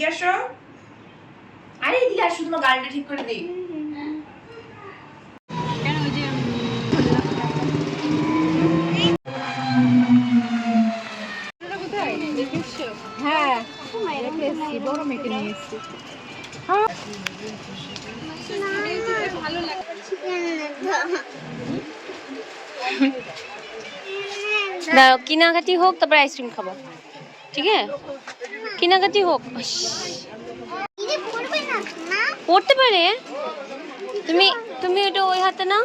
এদিকে আসো আরে এদিকে আসো তোমার গাড়িটা ঠিক করে দিই। হ্যাঁ বড় মেয়েকে নিয়ে এসছি দাঁড়াও কিনাকাটি হোক তারপর আইসক্রিম খাব। ঠিক আছে? কিনাকাটি হোক। পড়তে পারে। তুমি তুমি ওটা ওই হাতে নাও।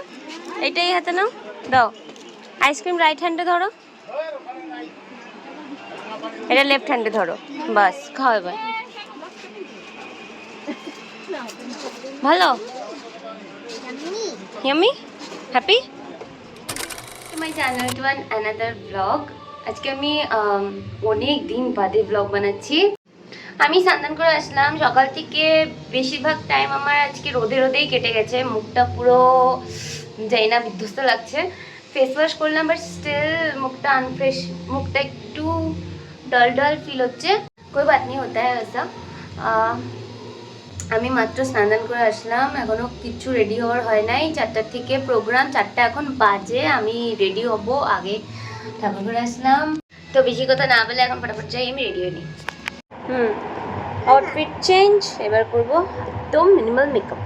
এটা এই হাতে নাও। দাও। আইসক্রিম রাইট হ্যান্ডে ধরো। এটা লেফট হ্যান্ডে ধরো। বাস খাও এবার। ভালো? Yummy happy my channel to an another blog আজকে আমি অনেক দিন বাদে ব্লগ বানাচ্ছি। আমি স্নান করে আসলাম সকাল থেকে বেশিরভাগ টাইম আমার আজকে রোদে রোদেই কেটে গেছে মুখটা পুরো যাই না বিধ্বস্ত লাগছে। ফেস ওয়াশ করলাম বাট স্টিল মুখটা আনফ্রেশ মুখটা একটু ডল ডল ফিল হচ্ছে। কোই বাত নেই হতা হ্যাঁ আহ, আমি মাত্র স্নান করে আসলাম এখনও কিছু রেডি হওয়ার হয় নাই। চারটার থেকে প্রোগ্রাম চারটা এখন বাজে আমি রেডি হব আগে। ঠাকুর করে আসলাম। তো বেশি কথা না বলে এখন ফটাফট যাই আমি রেডি নিই হুম আউটফিট চেঞ্জ এবার করব একদম মিনিমাল মেকআপ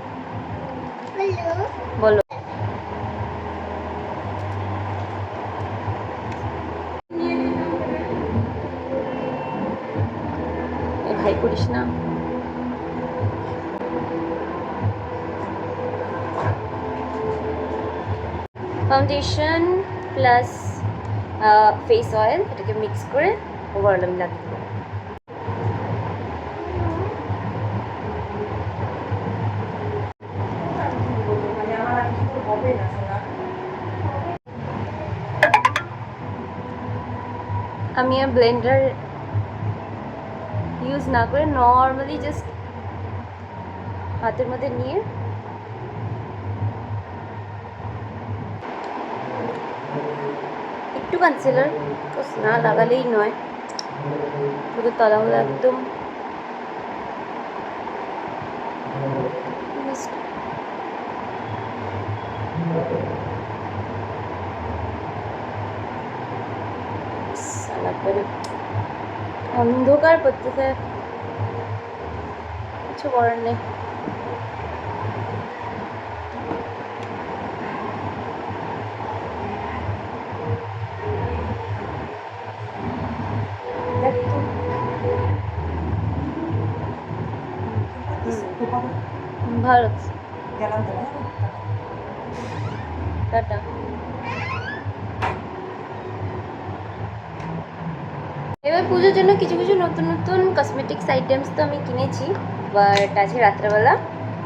বলো। ভাই করিস না। ফাউন্ডেশন প্লাস ফেস অয়েল এটাকে মিক্স করে ওভারঅল আমি লাগিয়ে দেবো। আমি আর ব্লেন্ডার ইউজ না করে নর্মালি জাস্ট হাতের মধ্যে নিয়ে কনসিলার না লাগালেই নয়। শুধু তলাগুলো একদম। অন্ধকার করতেছে কিছু করার নেই। ভালো গেলাম তো হ্যাঁ? টাটা। এবার পুজোর জন্য কিছু কিছু নতুন নতুন কসমেটিক্স আইটেমস তো আমি কিনেছি বাট আজকে রাত্রেবেলা।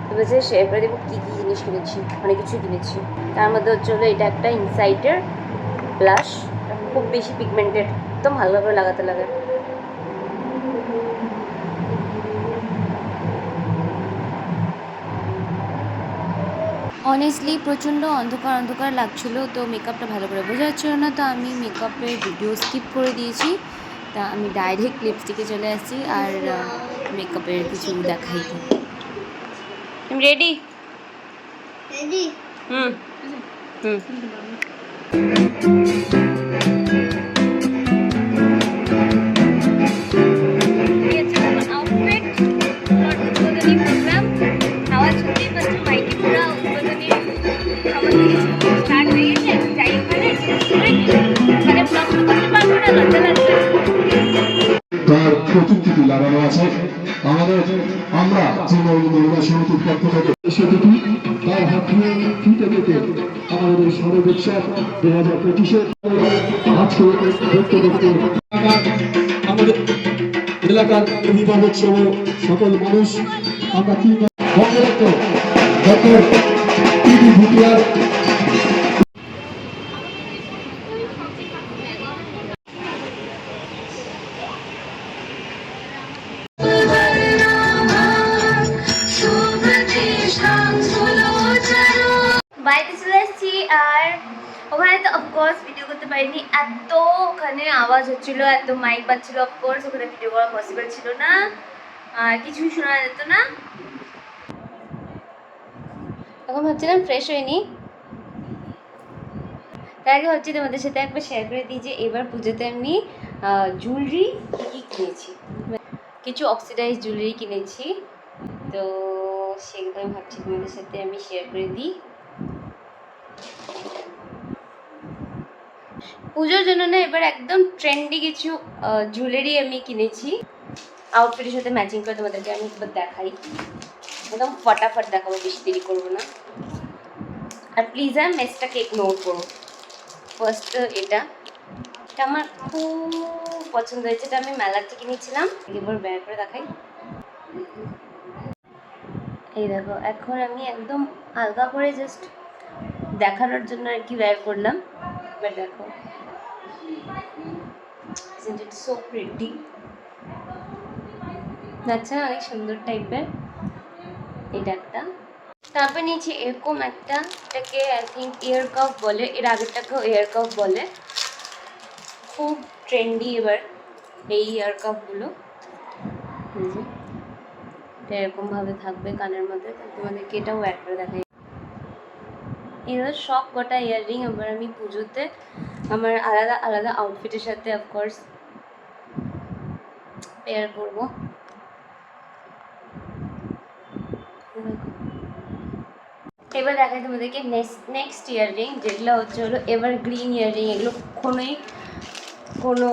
তো বলছে শেয়ার করে দেবো কী কী জিনিস কিনেছি অনেক কিছু কিনেছি। তার মধ্যে হচ্ছে হলো এটা একটা ইনসাইটের ব্লাশ খুব বেশি পিগমেন্টেড একদম ভালোভাবে লাগাতে লাগে। অনেস্টলি প্রচণ্ড অন্ধকার অন্ধকার লাগছিল তো মেকআপটা ভালো করে বোঝা যাচ্ছিল না তো আমি মেকআপের ভিডিও স্কিপ করে দিয়েছি। তা আমি ডাইরেক্ট লিপস্টিকে চলে আসছি আর মেকআপের কিছু দেখাই। তুমি রেডি হুম। হুম। প্রতিকৃতি লাগানো আছে। আমাদের, আমরা তৃণমূল মহিলা সমিতির পক্ষ থেকে সেতুটি তার হাত ধরে ফিতে পেতে আমাদের সড়ক উৎসব দু হাজার পঁচিশের আজকে দেখতে দেখতে আমাদের এলাকার অভিভাবক সহ সকল মানুষ আমরা কি বঙ্গরত্ন ডক্টর টিভি ভুটিয়ার হচ্ছিল এত মাইক বাজছিল অফকোর্স ওখানে ভিডিও করা পসিবল ছিল না। কিছুই শোনা যেত না। এখন ভাবছিলাম ফ্রেশ হয়নি তার আগে ভাবছি তোমাদের সাথে একবার শেয়ার করে দিই যে, এবার পুজোতে আমি জুয়েলারি কী কিনেছি। কিছু অক্সিডাইজ জুয়েলারি কিনেছি। তো সেগুলো ভাবছি তোমাদের সাথে আমি শেয়ার করে দিই। পুজোর জন্য না এবার একদম ট্রেন্ডি কিছু জুয়েলারি আমি কিনেছি। আউটফিটের সাথে ম্যাচিং করে তোমাদেরকে আমি একবার দেখাই। একদম ফটাফট দেখাবো, বেশি দেরি করব না। আর প্লিজ আর মেসটাকে ইগনোর করো। ফার্স্ট এটা। এটা আমার খুব পছন্দ হয়েছে, এটা আমি মেলার থেকে নিয়েছিলাম। এবার বের করে দেখাই। এই দেখো, এখন আমি একদম আলগা করে জাস্ট দেখানোর জন্য আর কি বের করলাম। এবার দেখো। Isn't it so pretty? যাচ্ছে না অনেক সুন্দর টাইপের এটা একটা। তারপর নিয়েছি এরকম একটা, এটাকে আই থিঙ্ক ইয়ার কাপ বলে। এর আগেরটাকেও এয়ার কাপ বলে। খুব ট্রেন্ডি এবার এই ইয়ার কাপগুলো এটা এরকমভাবে থাকবে কানের মধ্যে। তোমাদেরকে এটাও অ্যাড করে দেখাই। এবার সব কটা ইয়াররিং এবার আমি পুজোতে আমার আলাদা আলাদা আউটফিটের সাথে অফকোর্স পেয়ার করব। এবার দেখাই তোমাদেরকে নেক্সট নেক্সট ইয়াররিং যেগুলো হচ্ছে হলো এভার গ্রিন ইয়াররিং এগুলো কখনোই কোনো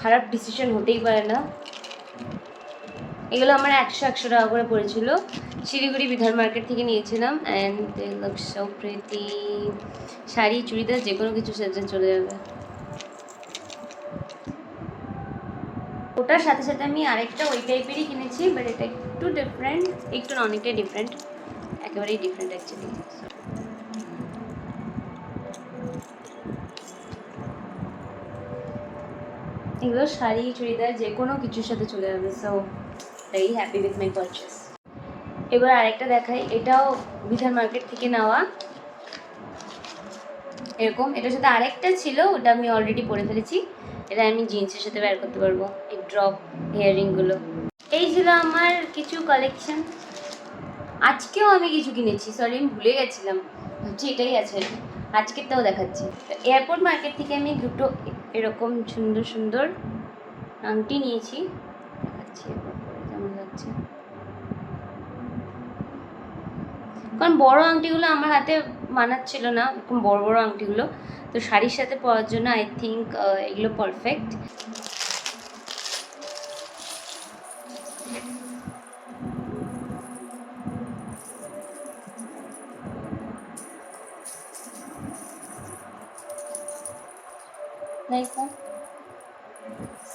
খারাপ ডিসিশন হতেই পারে না। এগুলো আমার একশো একশো টাকা করে পড়েছিল। শিলিগুড়ি বিধান মার্কেট থেকে নিয়েছিলাম অ্যান্ড সো শাড়ি, চুড়িদার যে কোনো কিছু সাথে চলে যাবে। ওটার সাথে সাথে আমি আরেকটা ওই টাইপেরই কিনেছি বাট এটা একটু ডিফারেন্ট একটু না অনেকটাই ডিফারেন্ট একেবারেই ডিফারেন্ট অ্যাকচুয়ালি এগুলো শাড়ি, চুড়িদার যে কোনো কিছুর সাথে চলে যাবে so very happy with my purchase এবার আরেকটা দেখাই, এটাও বিধান মার্কেট থেকে নেওয়া। এরকম, এটার সাথে আরেকটা ছিল, ওটা আমি অলরেডি পরে ফেলেছি। এটা আমি জিন্সের সাথে বের করতে পারব, এই ড্রপ ইয়াররিংগুলো এই ছিল আমার কিছু কালেকশন আজকেও আমি কিছু কিনেছি সরি আমি ভুলে গেছিলাম। ভাবছি এটাই আছে। আজকেরটাও দেখাচ্ছি। এয়ারপোর্ট মার্কেট থেকে আমি দুটো এরকম সুন্দর সুন্দর আংটি নিয়েছি। দেখাচ্ছি কেমন লাগছে। কারণ বড় আংটিগুলো আমার হাতে মানাচ্ছিল না, এরকম বড় বড় আংটিগুলো। তো শাড়ির সাথে পরার জন্য আই থিঙ্ক এগুলো পারফেক্ট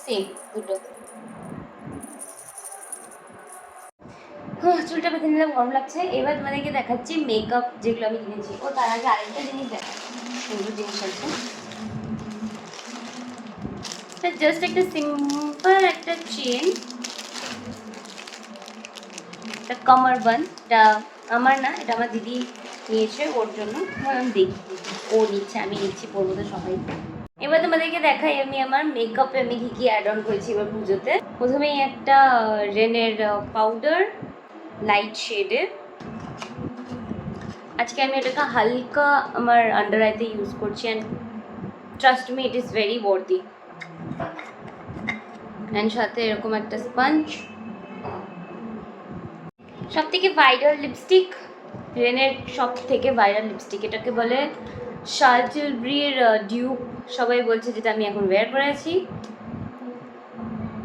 সেম দুটো চুলটা বেঁধে নিলাম, গরম লাগছে। এবার তোমাদেরকে দেখাচ্ছি মেকআপ যেগুলো আমি কিনেছি। ও, তার আগে আরেকটা জিনিস দেখা সুন্দর জিনিস আছে। জাস্ট একটা সিম্পল একটা চেন একটা কামার বান এটা আমার না, এটা আমার দিদি নিয়েছে ওর জন্য। আমি দেখি। ও নিচ্ছে, আমি নিচ্ছি পরবো তো সবাই। এবার তোমাদেরকে দেখাই আমি আমার মেকআপে আমি কী কী অ্যাড অন করেছি এবার পুজোতে। প্রথমেই একটা রেনের পাউডার লাইট শেডে আজকে আমি এটাকে হালকা আমার আন্ডার আইতে ইউজ করছি and trust me it is very worthy and সাথে এরকম একটা স্পঞ্জ সব থেকে ভাইরাল লিপস্টিক রেনের সব থেকে ভাইরাল লিপস্টিক এটাকে বলে শার্টিলব্রির ডিউপ সবাই বলছে যেটা আমি এখন ওয়্যার করে আছি।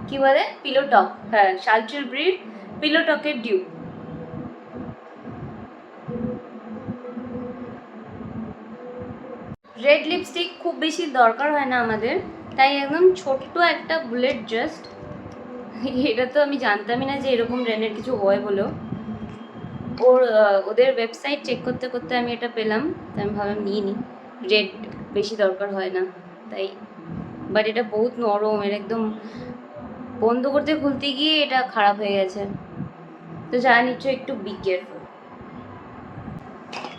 কি বলে? পিলো টক হ্যাঁ শার্টিলব্রির পিলো টকের ডিউপ রেড লিপস্টিক খুব বেশি দরকার হয় না আমাদের। তাই একদম ছোট্ট একটা বুলেট জাস্ট এটা তো আমি জানতামই না যে এরকম রেনের কিছু হয় বলেও ওর ওদের ওয়েবসাইট চেক করতে করতে আমি এটা পেলাম। তাই আমি ভাবলাম নিয়ে নিই রেড বেশি দরকার হয় না। তাই বাট এটা বহুত নরম, এর একদম বন্ধ করতে খুলতে গিয়ে এটা খারাপ হয়ে গেছে। তো যারা নিচ্ছ একটু বি কেয়ারফুল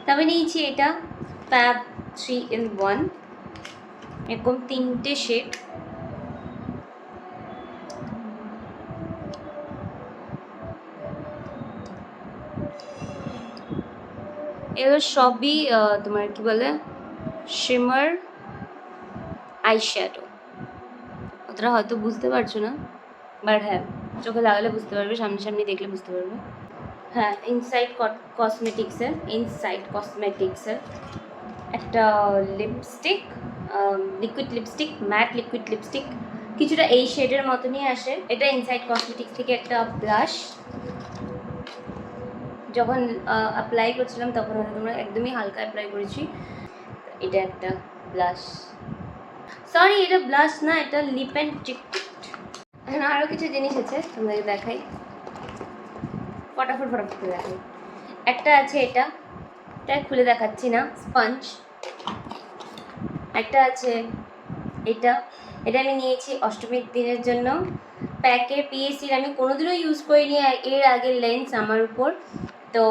তবে নিয়েছি এটা। প্যাপ থ্রি ইন ওয়ান এরকম তিনটে শেড এগুলো সবই তোমার কি বলে? শিমার আই শ্যাডো অতটা হয়তো বুঝতে পারছ না বাট হ্যাঁ চোখে লাগালে বুঝতে পারবে সামনে সামনে দেখলে বুঝতে পারবে। হ্যাঁ ইনসাইড কসমেটিক্সের ইনসাইড কসমেটিক্সের একটা lipstick liquid lipstick matte liquid lipstick কিছুটা এই শেডের মতনই আসে। এটা ইনসাইড কসমেটিক্স থেকে একটা ব্লাশ যখন অ্যাপ্লাই করছিলাম তখন তোমরা একদমই হালকা অ্যাপ্লাই করেছি। এটা একটা ব্লাশ সরি এটা ব্লাশ না, এটা লিপ অ্যান্ড চিক আরও কিছু জিনিস আছে, তোমাদের দেখাই। ফটাফট ফটাফট দেখাই। একটা আছে এটা। এটা খুলে দেখাচ্ছি না স্পঞ্জ একটা আছে এটা। এটা আমি নিয়েছি অষ্টমীর দিনের জন্য। প্যাকের পিএসির আমি কোনোদিনও ইউজ করিনি এর আগের লেন্স আমার উপর। তো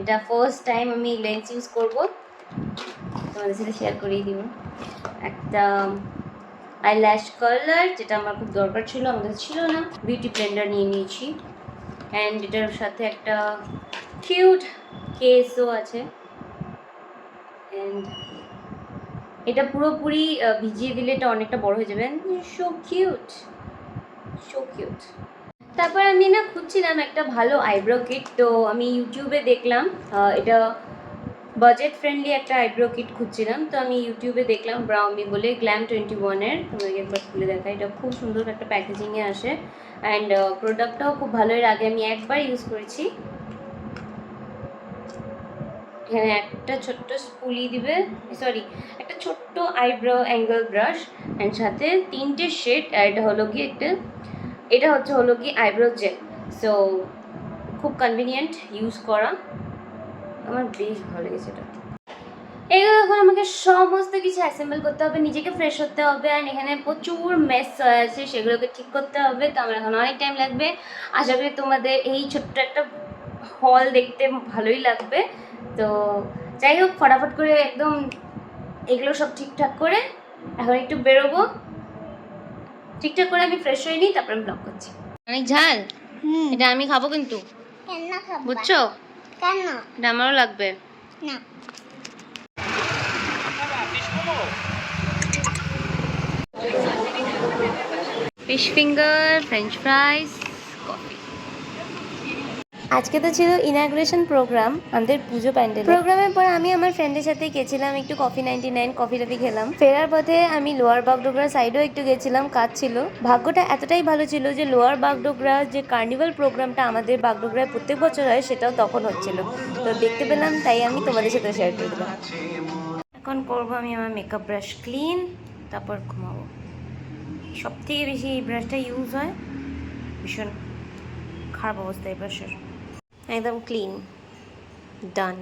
এটা ফার্স্ট টাইম আমি লেন্স ইউজ করব। তোমাদের সাথে শেয়ার করিয়ে দিব। একটা আই ল্যাশ কালার যেটা আমার খুব দরকার ছিল, আমাদের ছিল না। বিউটি ব্লেন্ডার নিয়ে নিয়েছি। অ্যান্ড এটার সাথে একটা কিউট কেসও আছে। অ্যান্ড এটা পুরোপুরি ভিজিয়ে দিলে এটা অনেকটা বড় হয়ে যাবে। শো কিউট শো কিউট তারপর আমি না খুঁজছিলাম একটা ভালো আইব্রো কিট তো আমি ইউটিউবে দেখলাম এটা বাজেট ফ্রেন্ডলি একটা আইব্রো কিট খুঁজছিলাম। তো আমি ইউটিউবে দেখলাম ব্রাউমি বলে গ্ল্যাম টোয়েন্টি ওয়ানের তোমাকে একবার খুলে দেখা এটা খুব সুন্দর একটা প্যাকেজিংয়ে আসে। অ্যান্ড প্রোডাক্টটাও খুব ভালো। এর আগে আমি একবার ইউজ করেছি। এখানে একটা ছোট্ট স্পুলি দিবে সরি একটা ছোট্ট আইব্রো অ্যাঙ্গেল ব্রাশ অ্যান্ড সাথে তিনটে শেড আর এটা হলো কি একটা, এটা হচ্ছে হলো কি আইব্রো জেল সো খুব কনভিনিয়েন্ট ইউজ করা। আমার বেশ ভালো লেগেছে এটা। এগুলো এখন আমাকে সমস্ত কিছু অ্যাসেম্বল করতে হবে, নিজেকে ফ্রেশ হতে হবে আর এখানে প্রচুর মেস আছে, সেগুলোকে ঠিক করতে হবে। তো আমার এখন অনেক টাইম লাগবে। আশা করি তোমাদের এই ছোট্ট একটা হল দেখতে ভালোই লাগবে। তো যাই হোক ফটাফট করে একদম এগুলো সব ঠিকঠাক করে এখন একটু বেরোবো। ঠিকঠাক করে আমি ফ্রেশ হয়ে নিই তারপরে ব্লগ করছি। অনেক ঝাল? এটা আমি খাব কিন্তু। বুঝছ? কেন? এটা আমারও লাগবে। না। ফিশ ফিঙ্গার ফ্রেঞ্চ ফ্রাইস আজকে তো ছিল ইনাগ্রেশন প্রোগ্রাম আমাদের পুজো প্যান্ডেল প্রোগ্রামের পর আমি আমার ফ্রেন্ডের সাথে গেছিলাম, একটু coffee ninety nine coffee toffee খেলাম ফেরার পথে আমি লোয়ার বাগডোগরা সাইডেও একটু গেছিলাম, কাজ ছিল। ভাগ্যটা এতটাই ভালো ছিল যে লোয়ার বাগডোগরা যে কার্নিভাল প্রোগ্রামটা আমাদের বাগডোগরায় প্রত্যেক বছর হয়, সেটাও তখন হচ্ছিল। তো দেখতে পেলাম, তাই আমি তোমাদের সাথে শেয়ার করে দিলাম। এখন করব আমি আমার মেকআপ ব্রাশ ক্লিন তারপর ঘুমাবো। সব থেকে বেশি এই ব্রাশটা ইউজ হয়, ভীষণ খারাপ অবস্থা এই ব্রাশের একদম ক্লিন ডান